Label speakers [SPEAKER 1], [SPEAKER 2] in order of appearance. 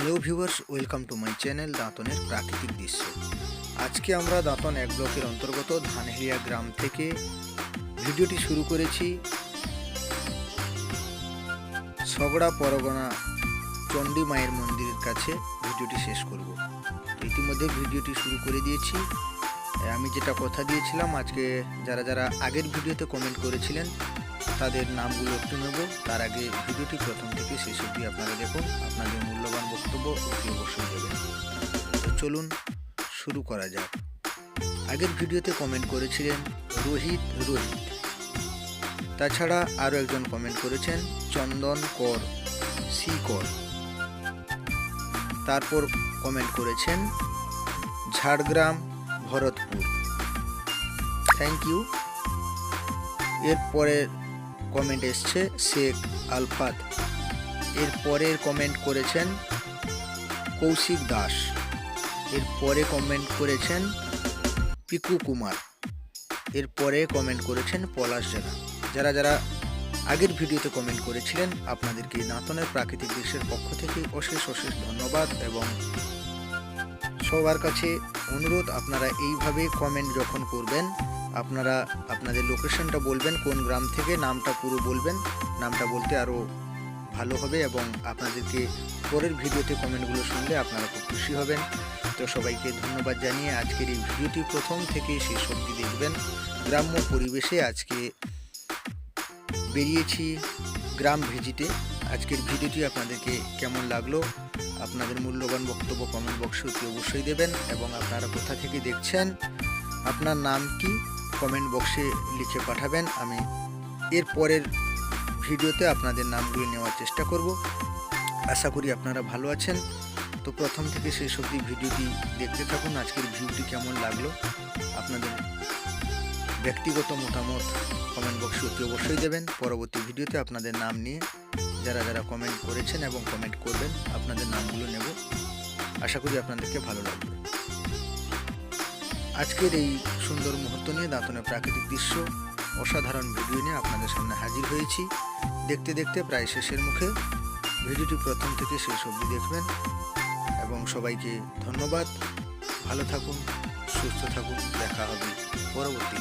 [SPEAKER 1] Hello viewers welcome to my channel দাঁতনের প্রাকৃতিক দৃশ্য আজকে আমরা দাঁতন এক ব্লকের অন্তর্গত ধানহেলিয়া গ্রাম থেকে ভিডিওটি শুরু করেছি। সগড়া পরগনা চণ্ডী মায়ের মন্দিরের কাছে ভিডিওটি শেষ করব। ইতিমধ্যে ভিডিওটি শুরু করে দিয়েছি। আমি যেটা কথা দিয়েছিলাম, আজকে যারা যারা আগের ভিডিওতে কমেন্ট করেছিলেন, তাদের নামগুলো একটু নেব। তার আগে ভিডিওটি প্রথম থেকে শেষ অবধি আপনারা দেখুন। আপনাদের মূল্যবান অতি অবশ্যই তো চলুন শুরু করা যাক। আগের ভিডিওতে কমেন্ট করেছিলেন রোহিত রোহিত। তাছাড়া আরও একজন কমেন্ট করেছেন চন্দন কর, সি কর। তারপর কমেন্ট করেছেন ঝাড়গ্রাম, ভরতপুর। থ্যাংক ইউ এরপরের কমেন্ট এসছে শেখ আলফাত। এর পরের কমেন্ট করেছেন কৌশিক দাস। এর পরে কমেন্ট করেছেন পিকু কুমার। এর পরে কমেন্ট করেছেন পলাশ জানা যারা যারা আগের ভিডিওতে কমেন্ট করেছিলেন, আপনাদেরকে নাতনের প্রাকৃতিক দৃশ্যের পক্ষ থেকে অশেষ অশেষ ধন্যবাদ এবং সবার কাছে অনুরোধ, আপনারা এইভাবে কমেন্ট যখন করবেন, আপনারা আপনাদের লোকেশনটা বলবেন, কোন গ্রাম থেকে, নামটা পুরো বলবেন, নামটা বলতে আরও ভালো হবে এবং আপনাদেরকে পরের ভিডিওতে কমেন্টগুলো শুনলে আপনারা খুব খুশি হবেন। তো সবাইকে ধন্যবাদ জানিয়ে আজকের এই ভিডিওটি প্রথম থেকে শেষ অবধি দেখবেন। গ্রাম্য পরিবেশে আজকে বেরিয়েছি গ্রাম ভিজিটে। আজকের ভিডিওটি আপনাদেরকে কেমন লাগল? আপনাদের মূল্যবান বক্তব্য কমেন্ট বক্সে অতি অবশ্যই দেবেন এবং আপনারা কোথা থেকে দেখছেন? আপনার নাম কি? কমেন্ট বক্সে লিখে পাঠাবেন। আমি এর পরের ভিডিওতে আপনাদের নামগুলি নেওয়ার চেষ্টা করব। আশা করি আপনারা ভালো আছেন। তো প্রথম থেকে শেষ অবধি ভিডিওটি দেখতে থাকুন। আজকের ভিউটি কেমন লাগল? আপনাদের ব্যক্তিগত মতামত কমেন্ট বক্সে অতি অবশ্যই দেবেন। পরবর্তী ভিডিওতে আপনাদের নাম নিয়ে যারা যারা কমেন্ট করেছেন এবং কমেন্ট করবেন, আপনাদের নামগুলো নেব। আশা করি আপনাদেরকে ভালো লাগবে। আজকের এই সুন্দর মুহূর্ত নিয়ে দাঁতনের প্রাকৃতিক দৃশ্য, অসাধারণ ভিডিও নিয়ে আপনাদের সামনে হাজির হয়েছি। দেখতে দেখতে প্রায় শেষের মুখে ভিডিওটি প্রথম থেকে শেষ অবধি দেখবেন। এবং সবাইকে ধন্যবাদ। ভালো থাকুন, সুস্থ থাকুন। দেখা হবে পরবর্তী